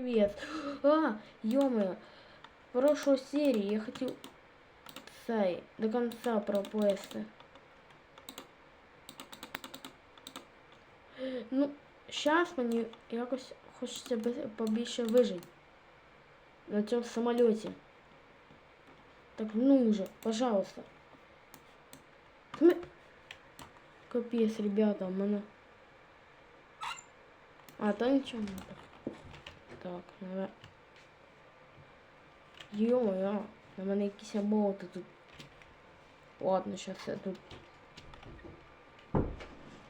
Привет. А, ё-моё. В прошлой серии я хотел цей до конца проплести. Ну, сейчас мені якось хочеться би- побільше вижити. На цьому самоліті. Так ну уже, пожалуйста. Ми... Капець, ребята, у мене. А, та нічого не так. Так, наверное. Йо-моє, на мене якісь оболоти тут. Ладно, сейчас я тут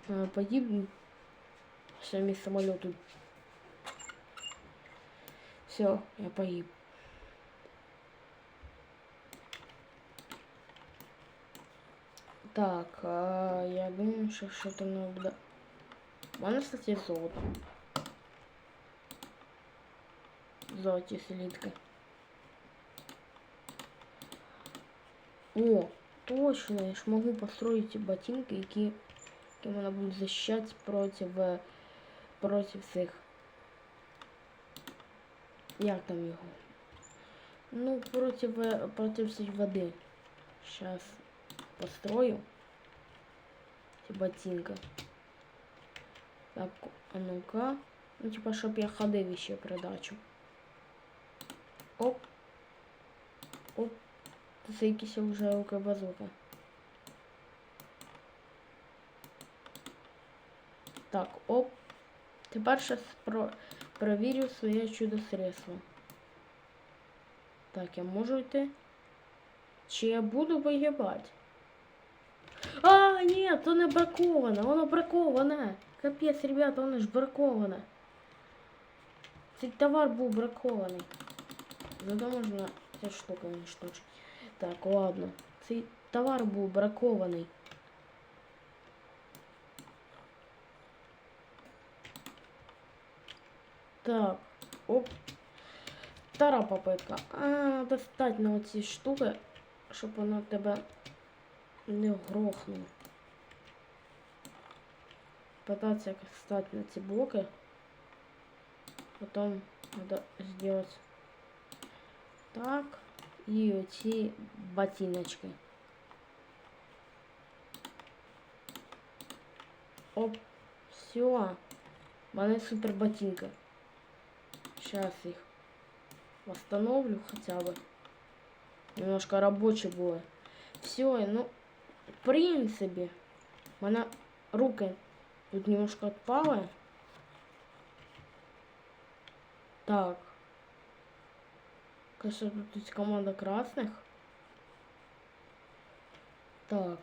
э, погибну. Самі самолет тут. Все, я погиб. Так, а, я думаю, що що-то надо. У мене, кстати, золото. Золоті слитки. О, точно, я ж могу построить ботинки, які, які мене будуть защищати проти, е, проти цих. Як там його? Ну, проти, е, проти всей води. Сейчас построю эти ботинка. Так, а ну-ка. Ну, типа, щоб я ходив ще придачу. Оп. Оп. Це якісь вже базука. Так, оп. Тепер ще спро... перевірю своє чудо средство. Так, я можу йти? Чи я буду вигибати? А, ні, то не браковане, воно браковане. Капець, ребята, воно ж браковане. Цей товар був бракований. Зато можна ця штука уничтожить. Так, ладно. Цей товар був бракований. Так, оп. Втора попитка. А, надо встать на оці штуки, щоб вона тебе не грохнула. Пытаться встать на эти блоки. Потом надо сделать так. І оці ботиночки. Оп, все. У мене супер ботинка. Сейчас их восстановлю хотя бы. Немножко рабочий было. Все, ну, в принципе, у мене тут немножко отпали. Так. Кажется, тут есть команда красных. Так.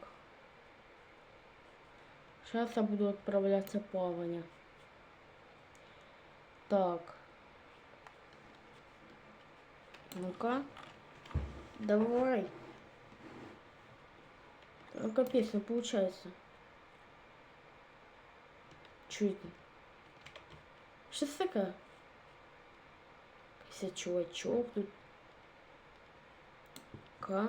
Сейчас я буду отправляться плавание. Так. Ну-ка. Давай. Ну, капец, не получается. Это? Что такое? Какой чувачок тут. Ка.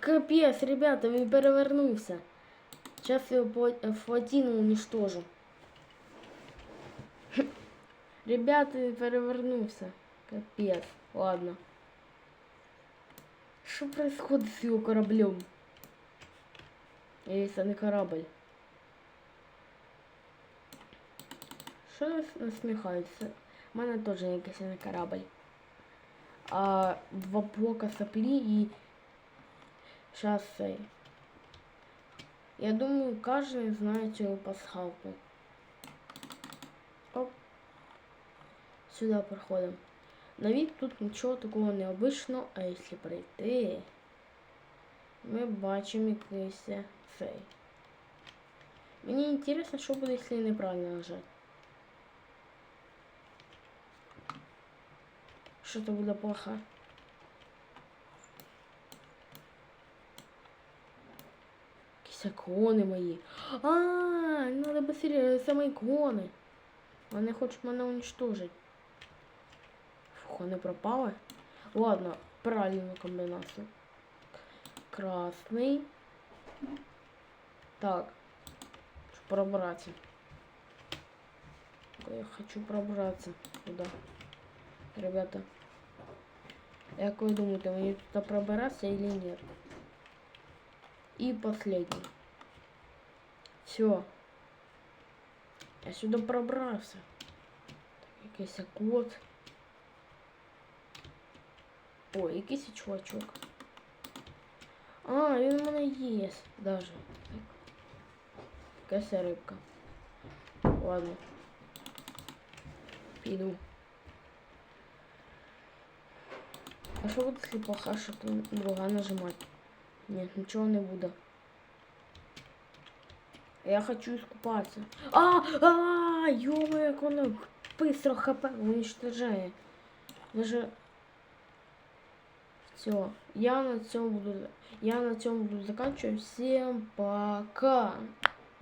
Капец, ребята, він перевернувся. Сейчас я его флотину уничтожу. Ребята, він перевернувся. Капец. Ладно. Что происходит с его кораблем? Или это не корабль? Що насміхаються? У мене теж якийсь не корабль. А два блока соплі і сейчас. Я думаю, кожен знає цю пасхалку. Оп. Сюди проходимо. На вид тут нічого такого необычного, а якщо прийти, ми бачимо якийсь цей. Мені інтересно, що буде, якщо неправильно нажати. Что-то буде плохо. Якісь ікони мої. А, надо быстрее саме ікони. Вони хочуть мене уничтожить. Фух, вони пропали. Ладно, правильну комбінацію. Красний. Так. Щоб пробрати. Я хочу пробраться туда. Ребята. Как вы думаете, мне туда пробираться или нет? И последний. Все. Я сюда пробрався. Так, якийсь кот. Ой, якийсь чувачок. А, він в мене є даже. Так. Якась рибка. Ладно. Піду. А що буде, плоха, що друга нажимати? Нет, ничего не буду. Я хочу искупаться. А, а, ё как оно быстро хп уничтожает. Даже все. Я на цьому буду. Я на цьому буду заканчивать. Всем пока.